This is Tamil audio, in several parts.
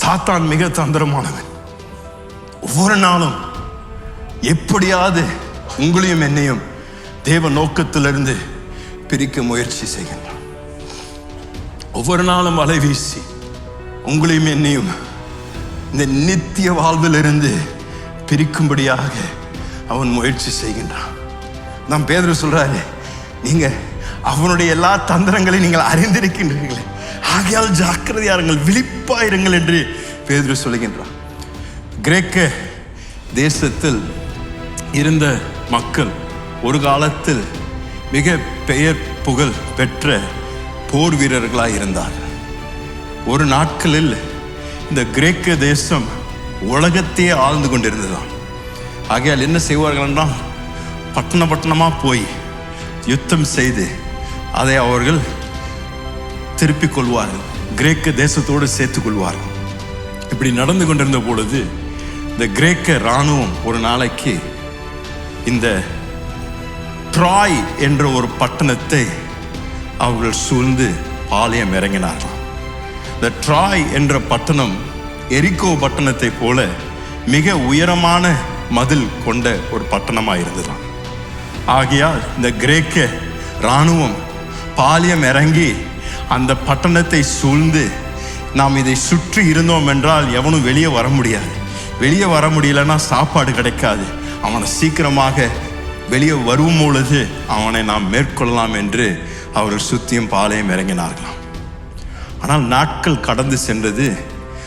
சாத்தான் மிக தந்திரமானவன். ஒவ்வொரு நாளும் எப்படியாவது உங்களையும் என்னையும் தேவ நோக்கத்திலிருந்து பிரிக்க முயற்சி செய்கின்றான். ஒவ்வொரு நாளும் அலை வீசி உங்களையும் என்னையும் இந்த நித்திய வாழ்விலிருந்து பிரிக்கும்படியாக அவன் முயற்சி செய்கின்றான். நான் பேதர் சொல்றாரு நீங்க அவனுடைய எல்லா தந்திரங்களையும் நீங்கள் அறிந்திருக்கின்றீர்களே. ஆகையால் ஜாக்கிரதையாருங்கள் விழிப்பாயிருங்கள் என்று பேதுரு சொல்லுகின்றார். கிரேக்க தேசத்தில் இருந்த மக்கள் ஒரு காலத்தில் மிக பெயர் புகழ் பெற்ற போர் வீரர்களாக இருந்தார் ஒரு நாட்களில் இந்த கிரேக்க தேசம் உலகத்தையே ஆழ்ந்து கொண்டிருந்ததாம் ஆகையால் என்ன செய்வார்கள் என்றால் பட்டண பட்டணமாக போய் யுத்தம் செய்து அதை அவர்கள் திருப்பிக் கொள்வார்கள் கிரேக்க தேசத்தோடு சேர்த்துக் கொள்வார்கள் இப்படி நடந்து கொண்டிருந்த பொழுது இந்த கிரேக்க இராணுவம் ஒரு நாளைக்கு இந்த ட்ராய் என்ற ஒரு பட்டணத்தை அவர்கள் சூழ்ந்து பாளையம் இறங்கினார்கள். இந்த ட்ராய் என்ற பட்டணம் எரிக்கோ பட்டணத்தை போல மிக உயரமான மதில் கொண்ட ஒரு பட்டணமாக இருந்ததுதான் ஆகையால் இந்த கிரேக்க இராணுவம் பாளையம் இறங்கி அந்த பட்டணத்தை சூழ்ந்து நாம் இதை சுற்றி இருந்தோம் என்றால் எவனும் வெளியே வர முடியாது. வெளியே வர முடியலன்னா சாப்பாடு கிடைக்காது. அவனை சீக்கிரமாக வெளியே வரும் பொழுது அவனை நாம் மேற்கொள்ளலாம் என்று அவர்கள் சுத்தியும் பாலையும் இறங்கினார்களாம். ஆனால் நாட்கள் கடந்து சென்றது.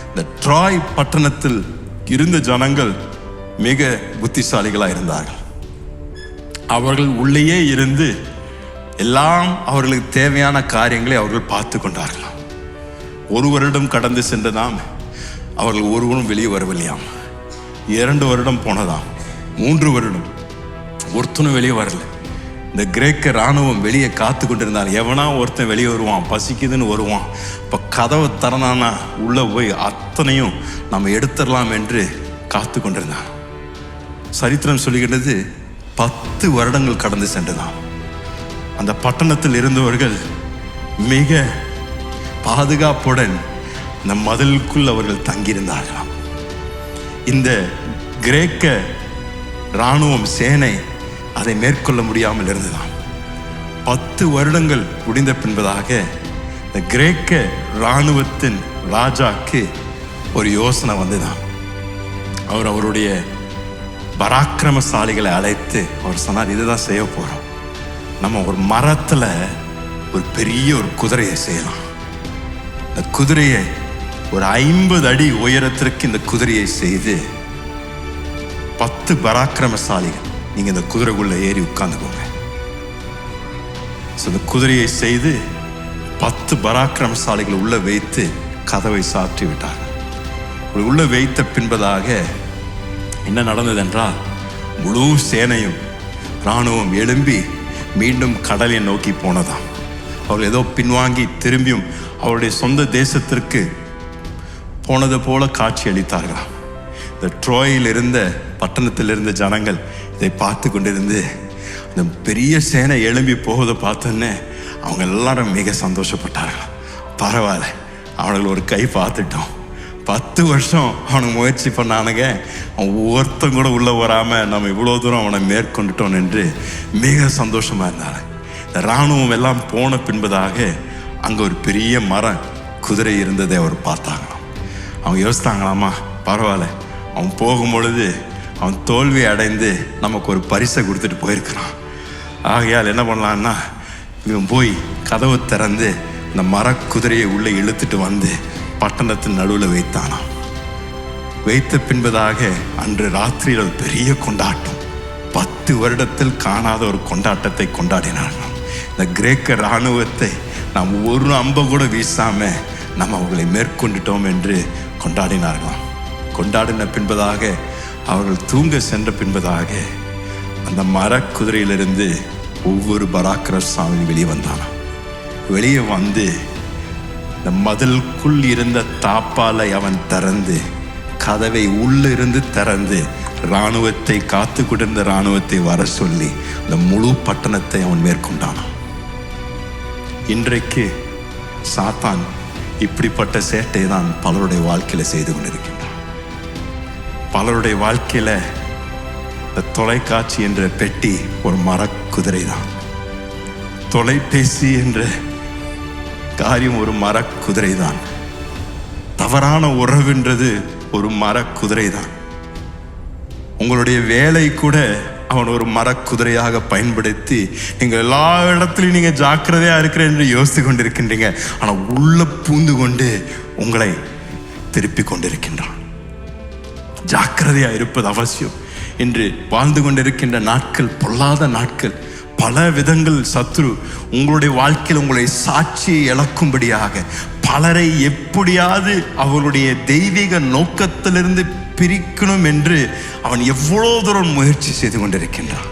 இந்த ட்ராய் பட்டணத்தில் இருந்த ஜனங்கள் மிக புத்திசாலிகளாக இருந்தார்கள். அவர்கள் உள்ளேயே இருந்து எல்லாம் அவர்களுக்கு தேவையான காரியங்களை அவர்கள் பார்த்து கொண்டார்களாம். ஒரு வருடம் கடந்து சென்றதாம். அவர்கள் ஒருவரும் வெளியே வரவில்லையாம். இரண்டு வருடம் போனதாம். மூன்று வருடம். ஒருத்தனும் வெளியே வரல. இந்த கிரேக்க இராணுவம் வெளியே காத்து கொண்டிருந்தால் எவனா ஒருத்தன் வெளியே வருவான் பசிக்குதுன்னு வருவான். இப்போ கதவை திறனானா உள்ளே போய் அத்தனையும் நம்ம எடுத்துடலாம் என்று காத்து கொண்டிருந்தான். சரித்திரம் சொல்லுகிறது பத்து வருடங்கள் கடந்து சென்றுதான் அந்த பட்டணத்தில் இருந்தவர்கள் மிக பாதுகாப்புடன் இந்த மதிலுக்குள் அவர்கள் தங்கியிருந்தார்களாம். இந்த கிரேக்க இராணுவம் சேனை அதை மேற்கொள்ள முடியாமல் இருந்ததாம். பத்து வருடங்கள் முடிந்த பின்பதாக இந்த கிரேக்க இராணுவத்தின் ராஜாக்கு ஒரு யோசனை வந்துதான் அவர் அவருடைய பராக்கிரமசாலிகளை அழைத்து அவர் சொன்னார் இதுதான் செய்ய போகிறோம் நம்ம ஒரு மரத்துல ஒரு பெரிய ஒரு குதிரையை செய்யலாம். இந்த குதிரையை ஒரு ஐம்பது அடி உயரத்திற்கு இந்த குதிரையை செய்து பத்து பராக்கிரமசாலிகள் நீங்க இந்த குதிரைக்குள்ள ஏறி உட்காந்துக்கோங்க ஸோ இந்த குதிரையை செய்து பத்து பராக்கிரமசாலிகளை உள்ள வைத்து கதவை சாற்றி விட்டார். அப்படி உள்ள வைத்த பின்பதாக என்ன நடந்தது என்றால் முழு சேனையும் இராணுவம் எழும்பி மீண்டும் கடலை நோக்கி போனதாம். அவர்கள் ஏதோ பின்வாங்கி திரும்பியும் அவருடைய சொந்த தேசத்திற்கு போனது போல காட்சி அளித்தார்களாம். இந்த ட்ரோயில் இருந்த பட்டணத்தில் இருந்த ஜனங்கள் இதை பார்த்து கொண்டிருந்து இந்த பெரிய சேனை எழும்பி போவதை பார்த்தோன்னே அவங்க எல்லாரும் மிக சந்தோஷப்பட்டார்கள் பரவாயில்ல அவனுங்களை ஒரு கை பார்த்துட்டோம். பத்து வருஷம் அவனுக்கு முயற்சி பண்ணானுங்க. அவன் ஒருத்தன் கூட உள்ளே வராமல் நம்ம இவ்வளோ தூரம் அவனை மேற்கொண்டுட்டோம் என்று மிக சந்தோஷமாக இருந்தாங்க. இந்த இராணுவம் எல்லாம் போன பின்பதாக அங்கே ஒரு பெரிய மரம் குதிரை இருந்ததை அவர் பார்த்தாங்களாம். அவங்க யோசித்தாங்களாமா பரவாயில்ல. அவன் போகும்பொழுது அவன் தோல்வி அடைந்து நமக்கு ஒரு பரிசை கொடுத்துட்டு போயிருக்கிறான். ஆகையால் என்ன பண்ணலான்னா இவன் போய் கதவை திறந்து இந்த மரக்குதிரையை உள்ளே இழுத்துட்டு வந்து பட்டணத்தின் நடுவில் வைத்தானாம். வைத்த பின்பதாக அன்று ராத்திரியில் ஒரு பெரிய கொண்டாட்டம். பத்து வருடத்தில் காணாத ஒரு கொண்டாட்டத்தை கொண்டாடினார்கள் இந்த கிரேக்க இராணுவத்தை நாம் ஒரு அம்பை கூட வீசாம நாம் அவர்களை மேற்கொண்டுட்டோம் என்று கொண்டாடினார்களாம். கொண்டாடின பின்பதாக அவர்கள் தூங்க சென்ற பின்பதாக அந்த மரக்குதிரையிலிருந்து ஒவ்வொரு பராக்கிர சாமி வெளியே வந்தானாம். வெளியே வந்து இந்த மதிலுக்குள் இருந்த தாப்பாலை அவன் திறந்து கதவை உள்ளிருந்து திறந்து இராணுவத்தை காத்து கொண்டிருந்த இராணுவத்தை வர சொல்லி இந்த முழு பட்டணத்தை அவன் மேற்கொண்டான் இன்றைக்கு சாத்தான் இப்படிப்பட்ட சேட்டை தான் பலருடைய வாழ்க்கையில செய்து கொண்டிருக்கின்றான். பலருடைய வாழ்க்கையில இந்த தொலைக்காட்சி என்ற பெட்டி ஒரு மரக்குதிரை தான் தொலைபேசி என்ற காரியம் ஒரு மரக்குதிரை தான் தவறான உறவுன்றது ஒரு மரக்குதிரை தான் உங்களுடைய வேலை கூட அவன் ஒரு மரக்குதிரையாக பயன்படுத்தி நீங்கள் எல்லா இடத்துலையும் நீங்கள் ஜாக்கிரதையாக இருக்கிற என்று யோசித்து கொண்டிருக்கின்றீங்க. ஆனால் உள்ள பூந்து கொண்டு உங்களை திருப்பி கொண்டிருக்கின்றான். ஜாக்கிரதையாக இருப்பது அவசியம். என்று வாழ்ந்து கொண்டிருக்கின்ற நாட்கள் பொல்லாத நாட்கள். பல விதங்கள் சத்ரு உங்களுடைய வாழ்க்கையில் உங்களை சாட்சியை இழக்கும்படியாக பலரை எப்படியாவது அவருடைய தெய்வீக நோக்கத்திலிருந்து பிரிக்கணும் என்று அவன் எவ்வளோ தூரம் முயற்சி செய்து கொண்டிருக்கின்றான்.